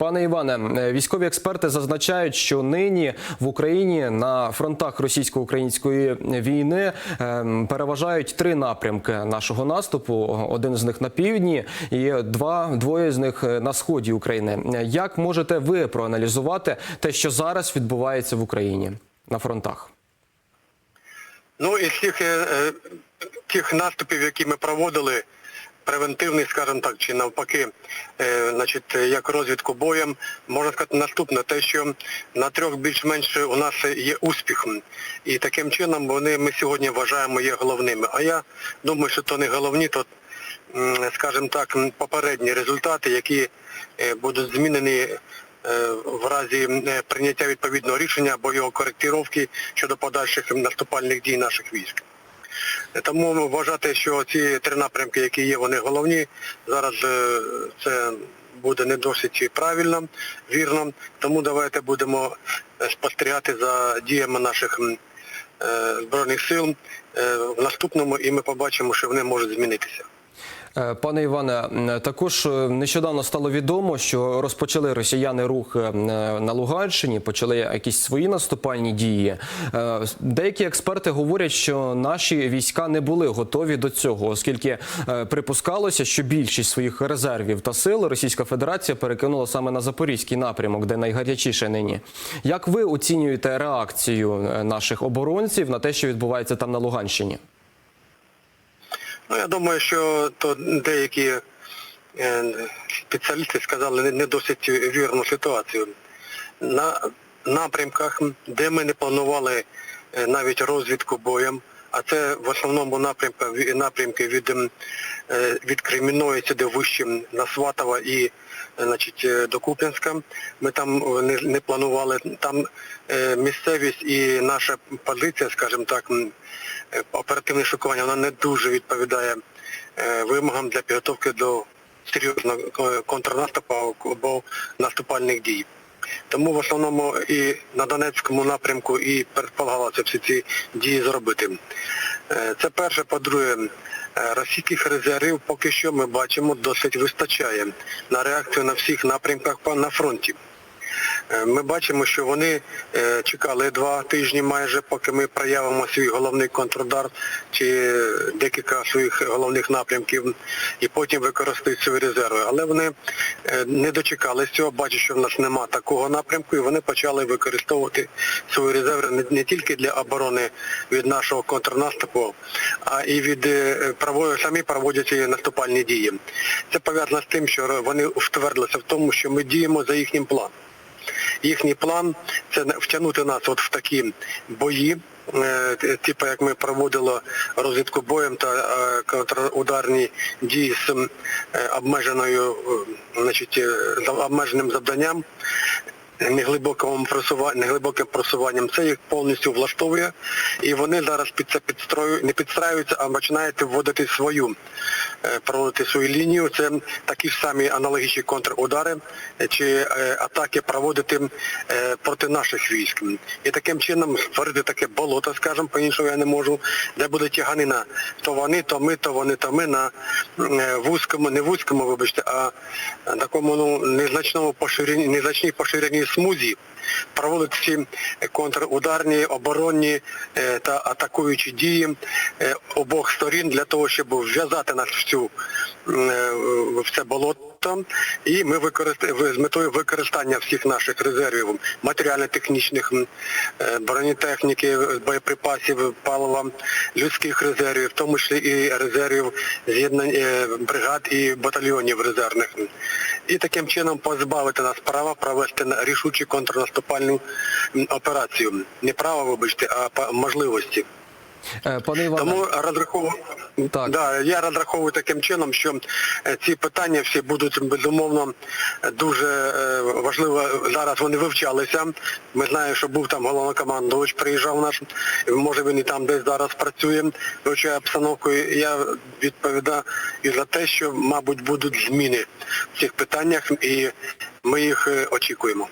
Пане Іване, е, військові експерти зазначають, що нині в Україні на фронтах російсько-української війни ем, переважають три напрямки нашого наступу. Один з них на півдні, і два двоє з них е, на сході України. Е, Як можете ви проаналізувати те, що зараз відбувається в Україні на фронтах? Ну, із е, е, тих наступів, які ми проводили, превентивний, скажімо так, чи навпаки, е, значить, як розвідку боєм, можна сказати наступне, те, що на трьох більш-менш у нас є успіх. І таким чином вони ми сьогодні вважаємо є головними. А я думаю, що то не головні, то, скажімо так, попередні результати, які е, будуть змінені е, в разі прийняття відповідного рішення або його коректировки щодо подальших наступальних дій наших військ. Тому вважати, що ці три напрямки, які є, вони головні, зараз це буде не досить правильно, вірно. Тому давайте будемо е, спостерігати за діями наших е, Збройних сил е, в наступному і ми побачимо, що вони можуть змінитися. Е, Пане Іване, також е, нещодавно стало відомо, що розпочали росіяни рух е, на Луганщині, почали якісь свої наступальні дії. Е, Деякі експерти говорять, що наші війська не були готові до цього, оскільки е, припускалося, що більшість своїх резервів та сил Російська Федерація перекинула саме на запорізький напрямок, де найгарячіше нині. Як ви оцінюєте реакцію е, наших оборонців на те, що відбувається там на Луганщині? Ну, я думаю, що то деякі е, спеціалісти сказали не, досить вірну ситуацію. На напрямках, де ми не планували е, навіть розвідку боєм, а це в основному напрямки, ві- напрямки від, е, від Кремінної сюди вище на Сватова і значить, е, до Куп'янська. Ми там е, не, не планували. Там е, місцевість і наша позиція, скажімо так, оперативне шокування, вона не дуже відповідає вимогам для підготовки до серйозного контрнаступу або наступальних дій. Тому в основному і на Донецькому напрямку і предполагалося всі ці дії зробити. Це перше, по-друге, російських резервів поки що ми бачимо досить вистачає на реакцію на всіх напрямках на фронті. Е, Ми бачимо, що вони е, чекали два тижні майже, поки ми проявимо свій головний контрудар чи декілька своїх головних напрямків і потім використають свої резерви. Але вони е, не дочекались цього, бачать, що в нас нема такого напрямку, і вони почали використовувати свої резерви не, тільки для оборони від нашого контрнаступу, а і від самі проводять наступальні дії. Це пов'язано з тим, що вони втвердилися в тому, що ми діємо за їхнім планом їхній план це втягнути нас от в такі бої, е, типу як ми проводили розвідку боєм та е, контрударні дії з е, обмеженою, значить, обмеженим завданням. Неглибоким просуванням, неглибоким просуванням це їх повністю влаштовує, і вони зараз під це підстрою не підстраюються, а починають вводити свою, е, проводити свою лінію. Це такі ж самі аналогічні контрудари е, чи е, атаки проводити проти наших військ. І таким чином створити таке болото, скажімо, по-іншому я не можу, де буде тяганина. То вони, то ми, то вони, то ми на вузькому, не вузькому, вибачте, а такому ну, незначному поширенні, незначній поширеній смузі проводить всі контрударні, оборонні е, та атакуючі дії е, обох сторін для того, щоб вв'язати нас в цю е, в. І ми з метою використання всіх наших резервів матеріально-технічних е, бронетехніки, боєприпасів, палива, людських резервів, в тому числі і резервів е, бригад і батальйонів резервних. І таким чином позбавити нас права провести рішучу контрнаступальну операцію. Не право, вибачте, а можливості. Е, Пане Іване, Тому розраховую, Так. да, я розраховую таким чином, що е, ці питання всі будуть безумовно дуже е, важливо. Зараз вони вивчалися. Ми знаємо, що був там головнокомандувач, приїжджав наш, може він і там десь зараз працює, вивчає обстановку. І Я відповідаю і за те, що, мабуть, будуть зміни в цих питаннях, і ми їх очікуємо.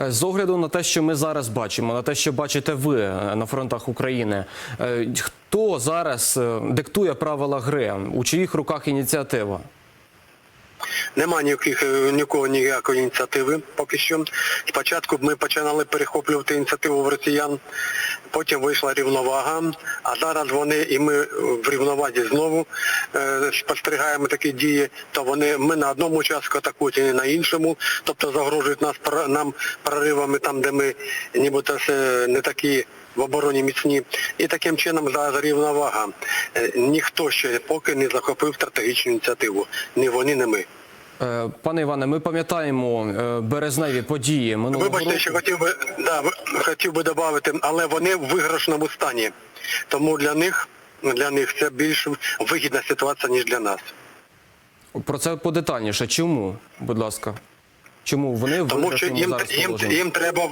Е, З огляду на те, що ми зараз бачимо, на те, що бачите ви е, на фронтах України, е, хто зараз диктує правила гри? У чиїх руках ініціатива? Нема ніяких, е, нікого ніякої ініціативи поки що. Спочатку ми починали перехоплювати ініціативу в росіян, потім вийшла рівновага, а зараз вони і ми в рівновазі знову е, спостерігаємо такі дії, то вони ми на одному участку атакують і на іншому, тобто загрожують нас нам проривами там, де ми нібито не такі в обороні міцні. І таким чином зараз рівновага. Е, Ніхто ще поки не захопив стратегічну ініціативу. Ні вони, ні ми. Е, Пане Іване, ми пам'ятаємо е, березневі події минулого Вибачте, року. ще хотів би да, хотів би додати, але вони в виграшному стані. Тому для них для них це більш вигідна ситуація, ніж для нас. Про це подетальніше. Чому, будь ласка? Чому вони в Тому що їм, зараз їм, їм треба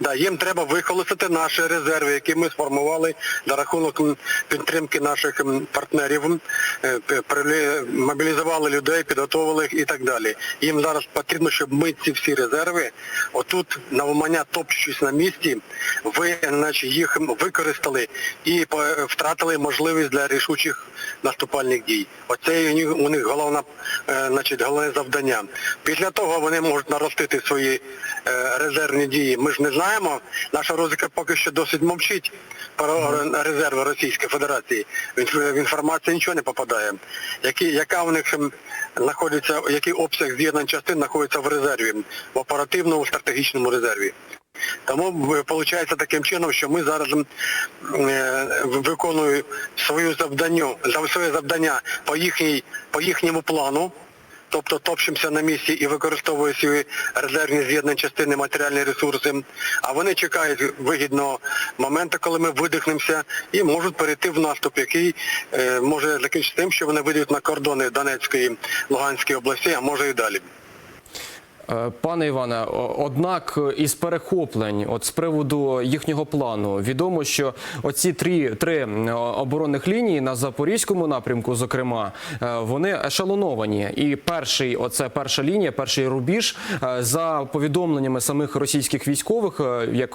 да, їм треба використати наші резерви, які ми сформували за рахунок підтримки наших партнерів, е, мобілізували людей, підготовили їх і так далі. Їм зараз потрібно, щоб ми ці всі резерви, отут навмання топчучись на місці, ви значить, їх використали і втратили можливість для рішучих наступальних дій. Оце у них, у них головна, е, значить, головне завдання. Після того вони можуть наростити свої е, резервні дії. Ми ж не знаємо, наша розвідка поки що досить мовчить про резерви Російської Федерації. В інф- в інформації нічого не попадає. Які, яка у них ем, знаходиться, який обсяг з'єднань частин знаходиться в резерві, в оперативному стратегічному резерві. Тому виходить таким чином, що ми зараз е, виконуємо свою завданню, за своє завдання по їхній, по їхньому плану, тобто топчемося на місці і використовує свої резервні з'єднані частини, матеріальні ресурси, а вони чекають вигідного моменту, коли ми видихнемося і можуть перейти в наступ, який е, може закінчитися тим, що вони вийдуть на кордони Донецької, Луганської області, а може і далі. Е, Пане Іване, однак із перехоплень, от з приводу їхнього плану, відомо, що оці три, три оборонних лінії на запорізькому напрямку, зокрема, е, вони ешелоновані. І перший, оце перша лінія, перший рубіж, е, за повідомленнями самих російських військових, як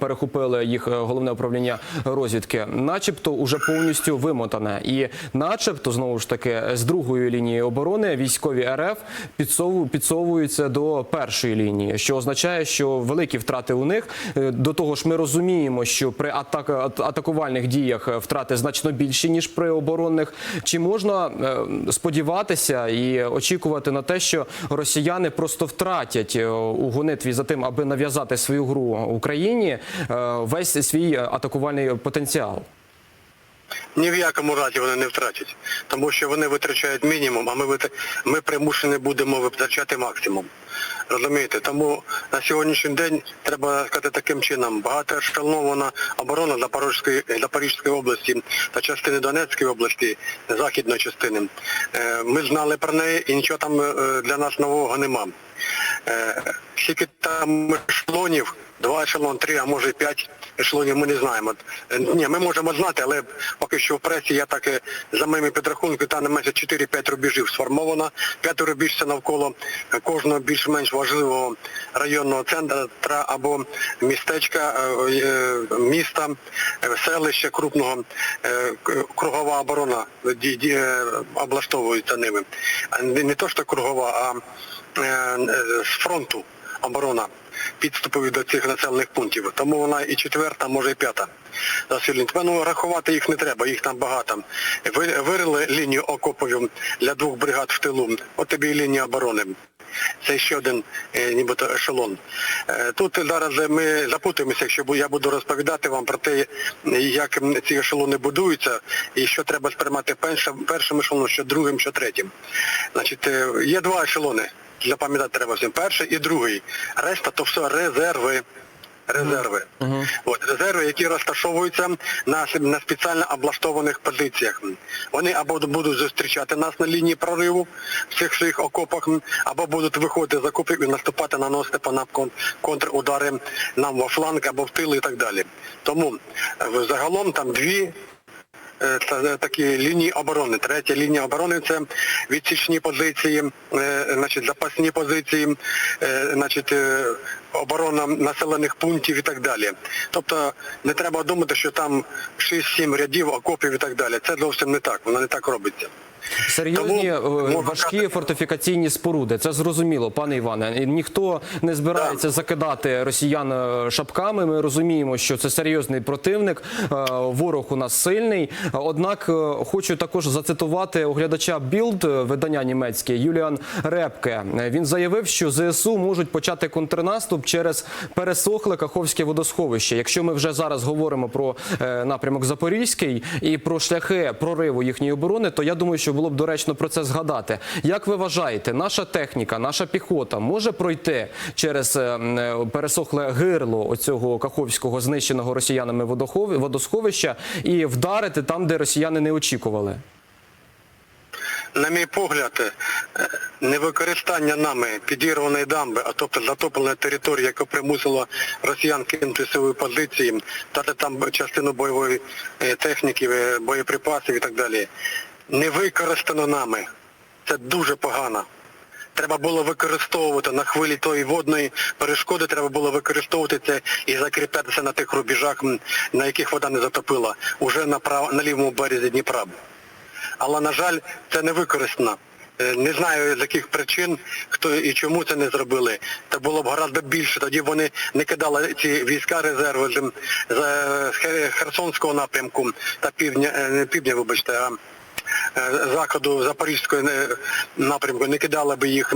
перехопили їх головне управління розвідки, начебто уже повністю вимотане. І начебто, знову ж таки, з другої лінії оборони військові РФ підсову- підсовуються до першої лінії, що означає, що великі втрати у них. Е, До того ж, ми розуміємо, що при атак, атакувальних діях е, втрати значно більші ніж при оборонних. Чи можна е, сподіватися і очікувати на те, що росіяни просто втратять у гонитві за тим, аби нав'язати свою гру Україні весь свій атакувальний потенціал? Ні в якому разі вони не втратять, тому що вони витрачають мінімум, а ми ми примушені будемо витрачати максимум. Розумієте? Тому на сьогоднішній день треба сказати таким чином. багато Багатоешелонована оборона Запорізької, Запорізької області та частини Донецької області, західної частини. Е, Ми знали про неї і нічого там е, для нас нового нема. Е, Скільки там ешелонів, два ешелон, три, а може п'ять ешелонів, ми не знаємо. Е, Ні, ми можемо знати, але поки що в пресі я так за моїми підрахунками, там не менше 4-5 рубежів сформовано. П'ятий рубіж це навколо кожного більш-менш важливого районного центра або містечка, е, е, міста, е, селища крупного, е, кругова оборона е, облаштовується ними. Не, то, що кругова, а е, е, з фронту оборона підступів до цих населених пунктів. Тому вона і четверта, може і п'ята. Ну, рахувати їх не треба, їх там багато. Ви, вирили лінію окопові для двох бригад в тилу. От тобі і лінія оборони. Це ще один е, нібито ешелон. Е, Тут зараз ми запутаємося, якщо я буду розповідати вам про те, як ці ешелони будуються і що треба сприймати першим, першим ешелоном, що другим, що третім. Значить, е, є два ешелони. Запам'ятати треба всім. Перший і другий. Решта то все резерви. Резерви. От, резерви, які розташовуються на, на спеціально облаштованих позиціях. Вони або будуть зустрічати нас на лінії прориву в цих своїх окопах, або будуть виходити з окопів і наступати, наносити по нам кон- контрудари нам во фланг або в тил і так далі. Тому е, загалом там дві такі лінії оборони. Третя лінія оборони це відсічні позиції, е, значить, запасні позиції, е, значить, е, оборона населених пунктів і так далі. Тобто не треба думати, що там 6-7 рядів окопів і так далі. Це зовсім не так, воно не так робиться. Серйозні Тому, е, можна важкі фортифікаційні споруди. Це зрозуміло, пане Іване. Ніхто не збирається закидати росіян е, шапками. Ми розуміємо, що це серйозний противник. е, Ворог у нас сильний. Однак хочу також зацитувати оглядача Білд, видання німецьке Юліан Репке. Він заявив, що ЗСУ можуть почати контрнаступ через пересохле Каховське водосховище. Якщо ми вже зараз говоримо про напрямок Запорізький і про шляхи прориву їхньої оборони, то я думаю, що було б доречно про це згадати. Як ви вважаєте, наша техніка, наша піхота може пройти через е, е, пересохле гирло оцього Каховського знищеного росіянами водосховища і вдарити там, де росіяни не очікували? На мій погляд, е, невикористання нами підірваної дамби, а тобто затопленої території, яка примусила росіян кинути свої позиції, дати там частину бойової техніки, боєприпасів і так далі, не використано нами. Це дуже погано. Треба було використовувати на хвилі тої водної перешкоди, треба було використовувати це і закріплятися на тих рубежах, на яких вода не затопила, уже на, прав... на лівому березі Дніпра але на жаль це не використано. Е, Не знаю з яких причин, хто і чому це не зробили. Це було б гораздо більше. Тоді вони не кидали ці війська резерви з, Хер- Херсонського напрямку та півдня, е, не півдня, вибачте, а е, заходу Запорізького е, напрямку, не кидали б їх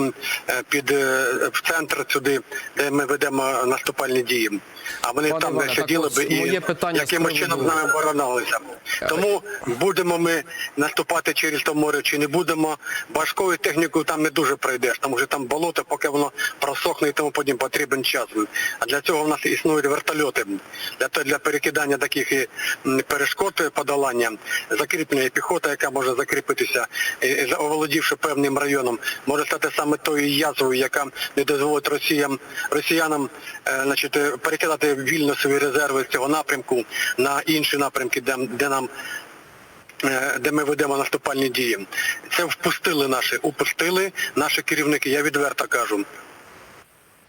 е, під е, в центр сюди, де ми ведемо наступальні дії. А вони Пане там Іване, сиділи б і якимось чином з нами оборонялися. Тому будемо ми наступати через то море чи не будемо, важкою технікою там не дуже пройдеш, тому що там болото, поки воно просохне і тому потім потрібен час. А для цього в нас існують вертольоти. Для, для перекидання таких перешкод е, подолання, закріплення піхота, яка може закріпитися, і за- оволодівши певним районом, може стати саме тою язвою, яка не дозволить росіям, росіянам е, значить, е, перекидати вільно свої резерви з цього напрямку на інші напрямки, де, де нам е, де ми ведемо наступальні дії. Це впустили наші, упустили наші керівники, я відверто кажу.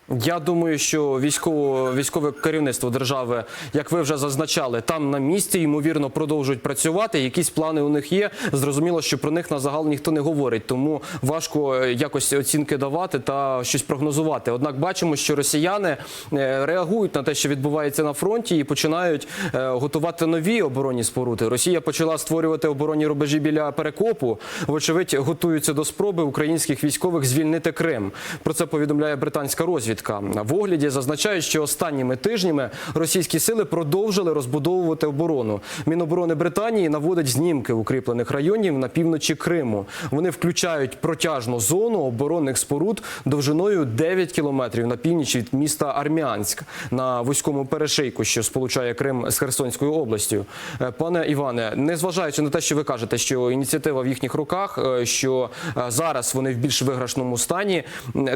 Я думаю, що військово військове керівництво держави, як ви вже зазначали, там на місці ймовірно продовжують працювати. Якісь плани у них є. Зрозуміло, що про них на загал ніхто не говорить, тому важко е, якось оцінки давати та щось прогнозувати. Однак бачимо, що росіяни е, реагують на те, що відбувається на фронті, і починають е, готувати нові оборонні споруди. Росія почала створювати оборонні рубежі біля перекопу. Вочевидь, готуються до спроби українських військових звільнити Крим. Про це повідомляє британська розвідка. В огляді зазначають, що останніми тижнями російські сили продовжили розбудовувати оборону. Міноборони Британії наводить знімки укріплених районів на півночі Криму. Вони включають протяжну зону оборонних споруд довжиною 9 кілометрів на північ від міста Армянськ на вузькому перешийку, що сполучає Крим з Херсонською областю. Е, Пане Іване, незважаючи на те, що ви кажете, що ініціатива в їхніх руках, е, що е, зараз вони в більш виграшному стані,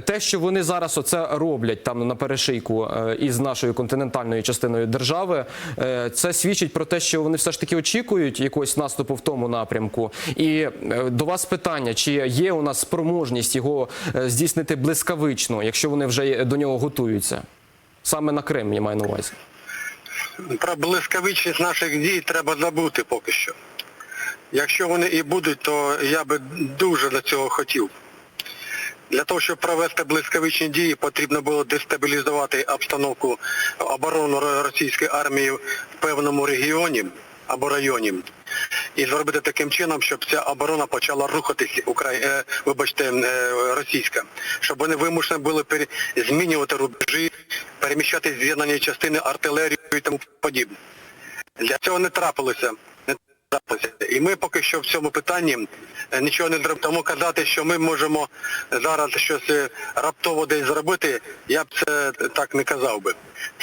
те, що вони зараз оце роблять там на перешийку е, із нашою континентальною частиною держави, е, це свідчить про те, що вони все ж таки очікують якогось наступу в тому напрямку. І е, до вас питання: чи є у нас спроможність його здійснити блискавично, якщо вони вже до нього готуються? Саме на Крим я маю на увазі. Про блискавичність наших дій треба забути поки що. Якщо вони і будуть, то я би дуже до цього хотів. Для того, щоб провести блискавичні дії, потрібно було дестабілізувати обстановку оборону російської армії в певному регіоні або районі. І зробити таким чином, щоб ця оборона почала рухатись, Украї... е, вибачте, е, російська, щоб вони вимушені були пере... змінювати рубежі, переміщати з'єднані частини артилерію і тому подібне. Для цього не трапилося. І ми поки що в цьому питанні е, нічого не зробимо. Тому казати, що ми можемо зараз щось е, раптово десь зробити, я б це так не казав би.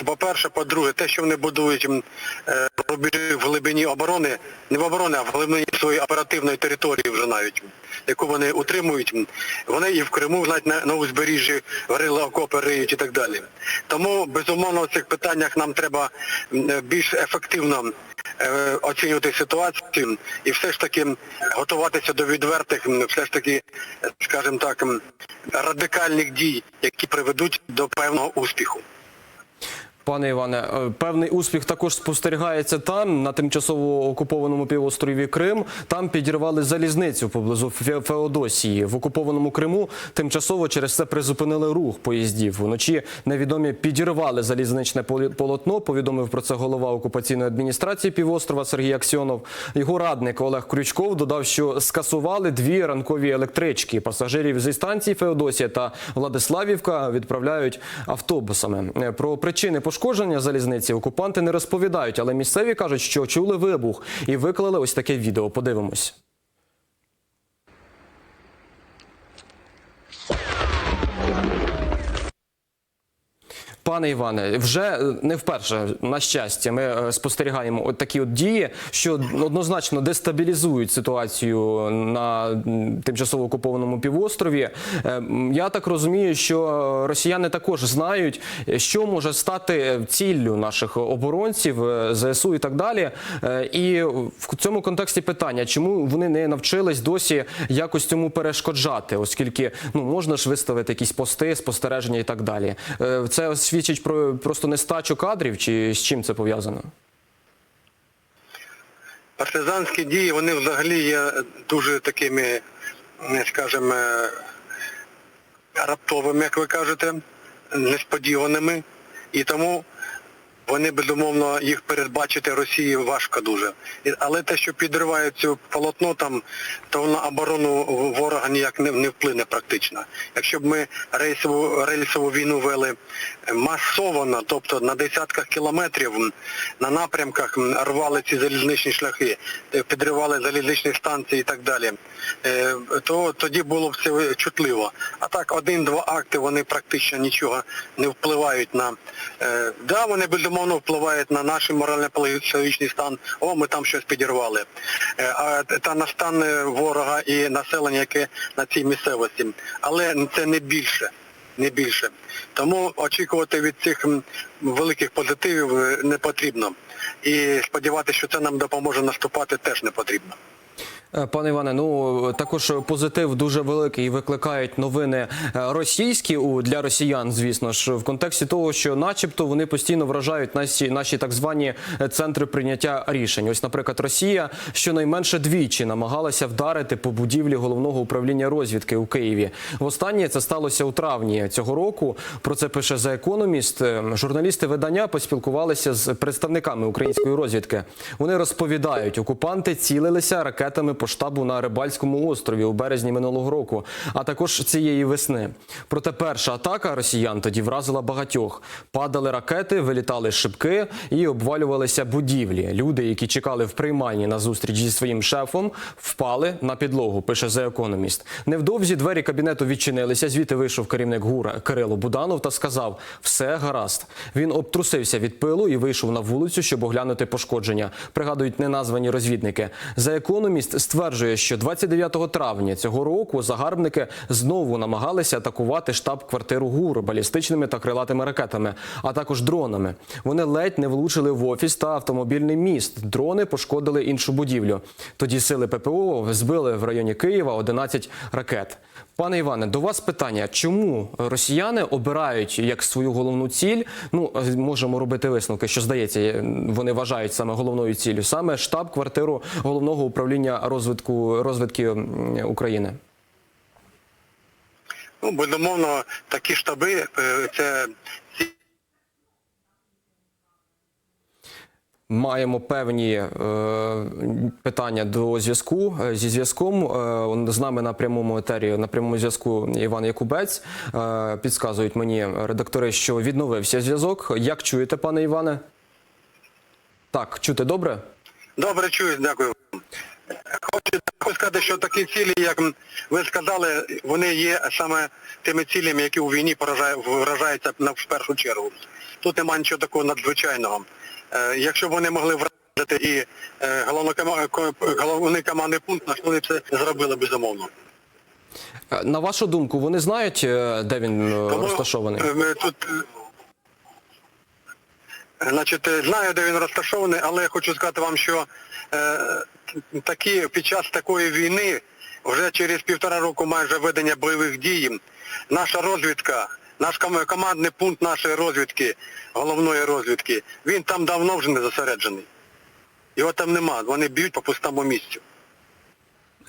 По-перше, по-друге, те, що вони будують е, рубежі в глибині оборони, не в оборони, а в глибині своєї оперативної території вже навіть, яку вони утримують, вони і в Криму, навіть на, на узбережжі грили окопи риють і так далі. Тому, безумовно, в цих питаннях нам треба більш ефективно оцінювати ситуацію і все ж таки готуватися до відвертих, все ж таки, е, скажімо так, радикальних дій, які приведуть до певного успіху. Пане Іване, е, певний успіх також спостерігається там, на тимчасово окупованому півострові Крим. Там підірвали залізницю поблизу Феодосії. В окупованому Криму тимчасово через це призупинили рух поїздів. Вночі невідомі підірвали залізничне полотно. Повідомив про це голова окупаційної адміністрації півострова Сергій Аксьонов. Його радник Олег Крючков додав, що скасували дві ранкові електрички. Пасажирів зі станції Феодосія та Владиславівка відправляють автобусами. Е, Про причини пошкодження залізниці окупанти не розповідають, але місцеві кажуть, що чули вибух і виклали ось таке відео. Подивимось. Пане Іване, вже е, не вперше, на щастя, ми е, спостерігаємо от такі от дії, що однозначно дестабілізують ситуацію на тимчасово окупованому півострові. Е, Я так розумію, що росіяни також знають, що може стати ціллю наших оборонців, ЗСУ і так далі. І в цьому контексті питання, чому вони не навчились досі якось цьому перешкоджати, оскільки ну можна ж виставити якісь пости, спостереження і так далі. Це свідчить про просто нестачу кадрів, чи з чим це пов'язано? Партизанські дії, вони взагалі є дуже такими, скажімо, е, раптовими, як ви кажете, несподіваними. І тому вони, безумовно, їх передбачити Росії важко дуже. Але те, що підривають цю полотно там, то на оборону ворога ніяк не, не вплине практично. Якщо б ми рейсову, рельсову війну вели масово, тобто на десятках кілометрів на напрямках рвали ці залізничні шляхи, е, підривали залізничні станції і так далі, е, то тоді було б це чутливо. А так один-два акти вони практично нічого не впливають на. Е, да, вони безумовно впливають на наш морально-психологічний стан. О, ми там щось підірвали. Е, а та на стан ворога і населення, яке на цій місцевості. Але це не більше. Не більше. Тому очікувати від цих великих позитивів е, не потрібно. І сподіватися, що це нам допоможе наступати, теж не потрібно. Е, Пане Іване, ну також позитив дуже великий. Викликають новини е, російські у для росіян, звісно ж, в контексті того, що, начебто, вони постійно вражають наші наші так звані е, центри прийняття рішень. Ось, наприклад, Росія щонайменше двічі намагалася вдарити по будівлі головного управління розвідки у Києві. Востаннє це сталося у травні цього року. Про це пише The Economist. Е, Журналісти видання поспілкувалися з представниками української розвідки. Вони розповідають, окупанти цілилися ракетами по штабу на Рибальському острові у березні минулого року, а також цієї весни. Проте перша атака росіян тоді вразила багатьох. Падали ракети, вилітали шибки і обвалювалися будівлі. Люди, які чекали в приймальні на зустріч зі своїм шефом, впали на підлогу. Пише The Economist. Невдовзі двері кабінету відчинилися. Звідти вийшов керівник ГУРа Кирило Буданов та сказав: все гаразд. Він обтрусився від пилу і вийшов на вулицю, щоб оглянути пошкодження. Пригадують неназвані розвідники. The Economist стверджує, що 29 травня цього року загарбники знову намагалися атакувати штаб-квартиру ГУР балістичними та крилатими ракетами, а також дронами. Вони ледь не влучили в офіс та автомобільний міст. Дрони пошкодили іншу будівлю. Тоді сили ППО збили в районі Києва 11 ракет. Пане Іване, до вас питання: чому росіяни обирають як свою головну ціль? Ну можемо робити висновки, що здається, вони вважають саме головною ціллю, саме штаб-квартиру головного управління розвитку розвитки України. Ну, безумовно, такі штаби е, це Маємо певні е, питання до зв'язку Е, зі зв'язком. Е, з нами на прямому етері, на прямому зв'язку Іван Якубець. Е, підказують мені редактори, що відновився зв'язок. Як чуєте, пане Іване? Так, чути добре? Добре чую, дякую. Хочу також сказати, що такі цілі, як ви сказали, вони є саме тими цілями, які у війні вражаються в першу чергу. Тут немає нічого такого надзвичайного. Е, якщо б вони могли вразити і е, головний командний пункт, наш вони це зробили безумовно. Е, На вашу думку, вони знають, де він Тому, розташований? Тут, значить, знаю, де він розташований, але я хочу сказати вам, що е, такі, під час такої війни, вже через півтора року майже ведення бойових дій, наша розвідка Наш командний пункт нашої розвідки, головної розвідки, він там давно вже не зосереджений. Його там нема, вони б'ють по пустому місцю.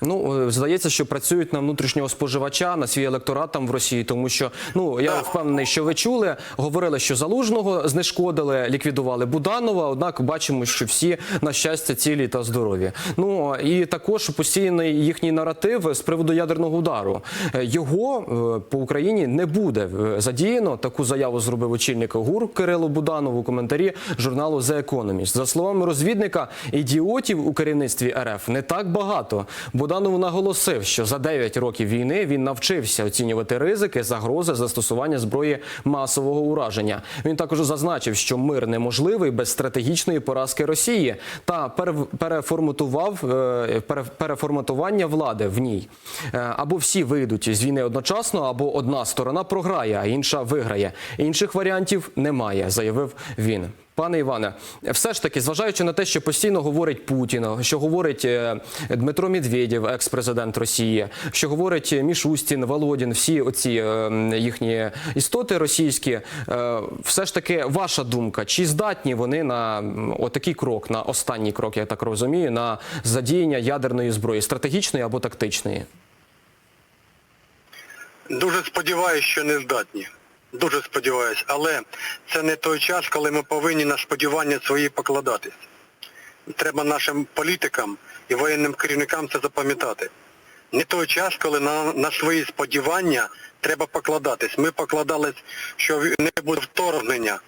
Ну е, здається, що працюють на внутрішнього споживача, на свій електорат там в Росії, тому що ну я впевнений, що ви чули, говорили, що залужного знешкодили, ліквідували Буданова. Однак бачимо, що всі на щастя цілі та здорові. Ну і також постійний їхній наратив з приводу ядерного удару. Е, Його е, по Україні не буде задіяно. Таку заяву зробив очільник ГУР Кирило Буданов у коментарі журналу The Economist. За словами розвідника, ідіотів у керівництві РФ не так багато. Буданов наголосив, що за 9 років війни він навчився оцінювати ризики, загрози застосування зброї масового ураження. Він також зазначив, що мир неможливий без стратегічної поразки Росії та переформатував е, переформатування влади в ній. Е, Або всі вийдуть з війни одночасно, або одна сторона програє, а інша виграє. Інших варіантів немає, заявив він. Пане Іване, все ж таки, зважаючи на те, що постійно говорить Путін, що говорить е, Дмитро Медведєв, екс-президент Росії, що говорить Мішустін, Володін, всі оці е, їхні істоти російські, е, все ж таки, ваша думка, чи здатні вони на отакий крок, на останній крок, я так розумію, на задіяння ядерної зброї, стратегічної або тактичної? Дуже сподіваюся, що не здатні. Дуже сподіваюся. Але це не той час, коли ми повинні на сподівання свої покладатись. Треба нашим політикам і воєнним керівникам це запам'ятати. Не той час, коли на, на свої сподівання треба покладатись. Ми покладались, що не буде вторгнення.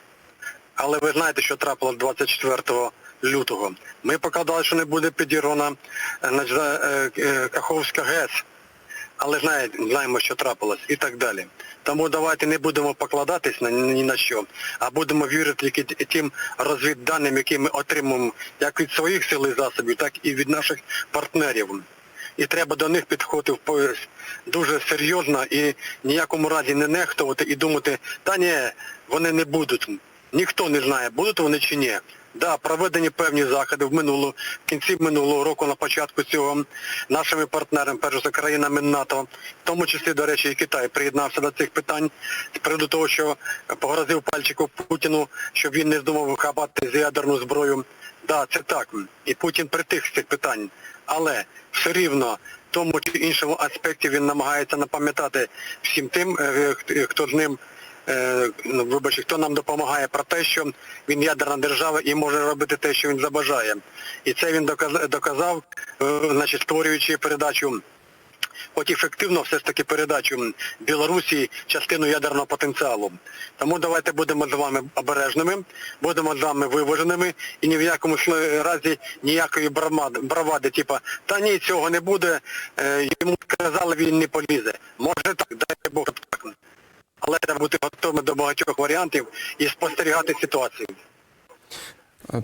Але ви знаєте, що трапилось 24 лютого. Ми покладали, що не буде підірвана е, е, е, Каховська ГЕС але знає, знаємо, що трапилось і так далі. Тому давайте не будемо покладатись на ні на що, а будемо вірити тільки тим розвідданим, які ми отримуємо як від своїх сил і засобів, так і від наших партнерів. І треба до них підходити дуже серйозно і ніякому разі не нехтувати і думати, та ні, вони не будуть. Ніхто не знає, будуть вони чи ні. Да, проведені певні заходи в минулу, в кінці минулого року, на початку цього нашими партнерами, перш за країнами НАТО, в тому числі, до речі, і Китай приєднався до цих питань з приводу того, що погрозив пальчику Путіну, щоб він не здумав хапати з ядерну зброю. Да, це так. І Путін притих з цих питань. Але все рівно в тому чи іншому аспекті він намагається напам'ятати всім тим, е, хто з ним е, вибачте, хто нам допомагає про те, що він ядерна держава і може робити те, що він забажає. І це він доказав, е, значить, створюючи передачу, хоч ефективно все ж таки передачу Білорусі частину ядерного потенціалу. Тому давайте будемо з вами обережними, будемо з вами виваженими і ні в якому разі ніякої бравади, типа, та ні, цього не буде, е, йому сказали, він не полізе. Може так, дай Бог так. Але треба бути готовими до багатьох варіантів і спостерігати ситуацію.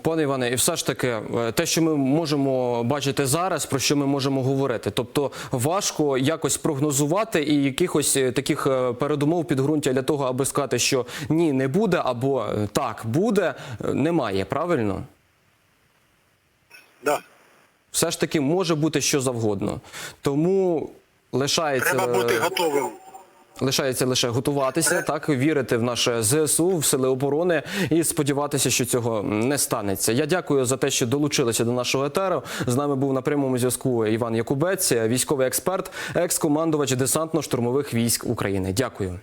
Пане Іване, і все ж таки, е, те, що ми можемо бачити зараз, про що ми можемо говорити, тобто важко якось прогнозувати і якихось е, таких е, передумов підґрунтя для того, аби сказати, що ні, не буде, або так буде, немає. Правильно? Да. Все ж таки може бути що завгодно. Тому лишається. Треба бути готовим. Лишається лише готуватися, так вірити в наше ЗСУ, в сили оборони і сподіватися, що цього не станеться. Я дякую за те, що долучилися до нашого етеру. З нами був на прямому зв'язку Іван Якубець, військовий експерт, екс-командувач десантно-штурмових військ України. Дякую.